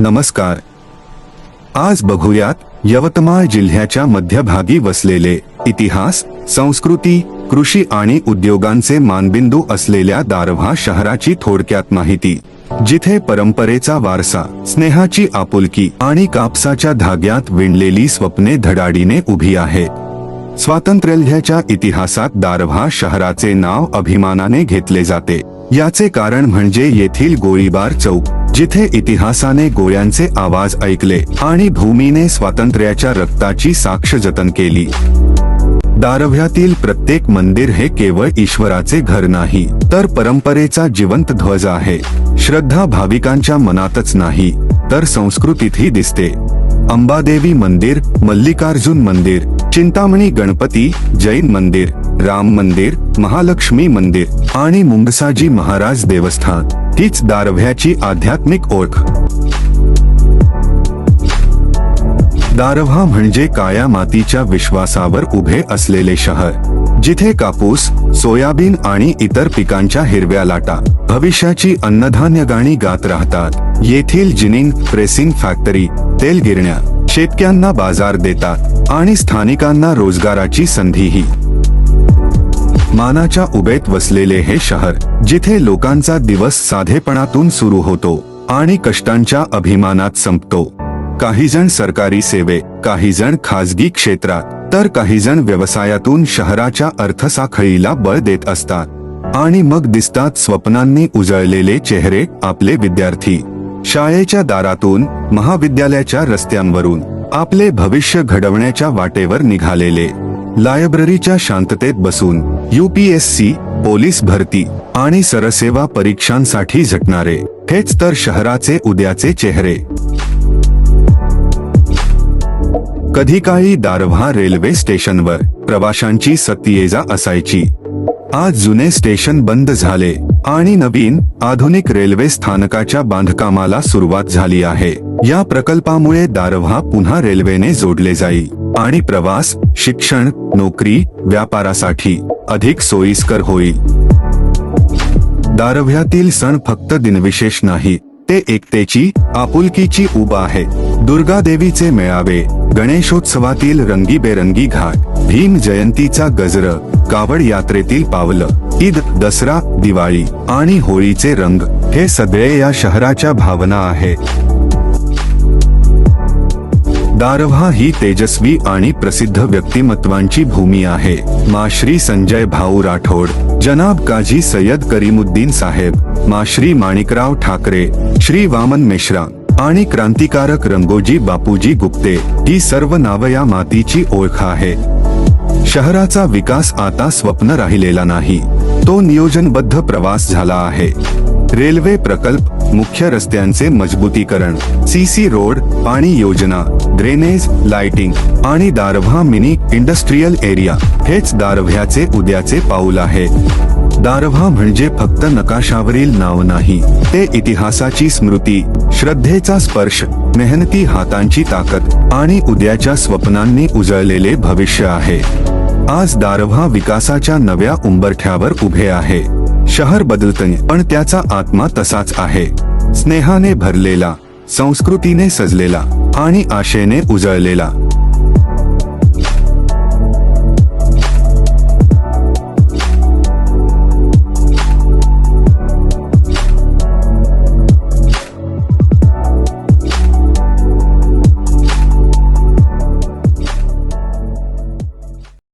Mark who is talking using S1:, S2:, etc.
S1: नमस्कार. आज बघूयात यवतमाळ जिल्ह्याच्या मध्यभागी वसलेले इतिहास संस्कृती कृषी आणि उद्योगांचे मानबिंदू असलेल्या दारव्हा शहराची थोडक्यात माहिती. जिथे परंपरेचा वारसा स्नेहाची आपुलकी आणि कापसाच्या धाग्यात विणलेली स्वप्ने धडाडीने उभी आहेत. स्वातंत्र्याच्या इतिहासात दारव्हा शहराचे नाव अभिमानाने घेतले जाते. याचे कारण म्हणजे येथील गोळीबार चौक. जिथे इतिहासाने गोळ्यांचे आवाज ऐकले आणि भूमीने स्वातंत्र्याच्या रक्ताची साक्ष जतन केली. दारव्ह्यातील प्रत्येक मंदिर हे केवळ ईश्वराचे घर नाही तर परंपरेचा जिवंत ध्वज आहे. श्रद्धा भाविकांच्या मनातच नाही तर संस्कृतीतही दिसते. अंबादेवी मंदिर मल्लिकार्जुन मंदिर चिंतामणी गणपती जैन मंदिर राम मंदिर महालक्ष्मी मंदिर आणि मुंगसाजी महाराज देवस्थान. हीच दारव्ह्याची आध्यात्मिक ओळख. दारव्हा म्हणजे काया मातीच्या विश्वासावर उभे असलेले शहर जिथे कापूस सोयाबीन आणि इतर पिकांच्या हिरव्या लाटा भविष्याची अन्नधान्य गाणी गात राहतात. येथील जिनिंग प्रेसिंग फॅक्टरी तेल गिरण्या शेतक्यांना बाजार देतात आणि स्थानिकांना रोजगाराची संधीही. मानाच्या उभेत वसलेले हे शहर जिथे लोकांचा दिवस साधेपणातून सुरू होतो आणि कष्टांच्या अभिमानात संपतो. काही जण सरकारी सेवे काही जण क्षेत्रात तर काही जण व्यवसायातून शहराच्या अर्थसाखळीला बळ देत असतात. आणि मग दिसतात स्वप्नांनी उजळलेले चेहरे आपले विद्यार्थी. शाळेच्या दारातून महाविद्यालयाच्या रस्त्यांवरून आपले भविष्य घडवण्याच्या वाटेवर निघालेले. लायब्ररीच्या शांततेत बसून यूपीएससी पोलीस भरती आणि सरसेवा परीक्षांसाठी झटणारे. हेच तर शहराचे उद्याचे चेहरे. कधी काळी दारव्हा रेल्वे स्टेशनवर प्रवाशांची सत्येजा असायची. आज जुने स्टेशन बंद झाले आणि नवीन आधुनिक रेल्वे स्थानकाच्या बांधकामाला सुरुवात झाली आहे. या प्रकल्पामुळे दारव्हा पुन्हा रेल्वेने जोडले जाईल. आणि प्रवास शिक्षण नोकरी व्यापारासाठी अधिक सोयीस्कर होईल. दारव्ह्यातील सण फक्त दिनविशेष नाही ते एकतेची आपुलकीची उब आहे. दुर्गा देवीचे मेळावे गणेशोत्सवातील रंगीबेरंगी घाट भीम जयंतीचा गजर कावड यात्रेतील पावलं ईद दसरा दिवाळी आणि होळीचे रंग हे सगळे या शहराच्या भावना आहेत दारव्हा ही तेजस्वी आणि प्रसिद्ध व्यक्तिमत्वांची भूमी आहे. माश्री संजय भाऊ राठोड जनाब काझी सय्यद करीमुद्दीन साहेब माश्री माणिकराव ठाकरे श्री वामन मिश्रा आणि क्रांतिकारक रंगोजी बापूजी गुप्ते ही सर्व नावं या मातीची ओळख आहे. शहराचा विकास आता स्वप्न राहिलेला नाही. तो नियोजनबद्ध प्रवास झाला आहे. रेल्वे प्रकल्प मुख्य रस्त्यांचे मजबूतीकरण सीसी रोड पाणी योजना ड्रेनेज लाइटिंग आणि दारव्हा मिनी इंडस्ट्रीयल एरिया हेच दारव्ह्याचे उद्याचे पाऊल आहे. दारव्हा म्हणजे फक्त नकाशावरील नाव नाही ते इतिहासाची स्मृती श्रद्धेचा स्पर्श मेहनती हातांची ताकद आणि उद्याच्या स्वप्नांनी उजळलेले भविष्य आहे. आज दारव्हा विकासाच्या नव्या उंबरठ्यावर उभे आहे. शहर बदलतंय पण त्याचा आत्मा तसाच आहे. स्नेहाने भरलेला संस्कृतीने सजलेला आणि आशेने उजळलेला.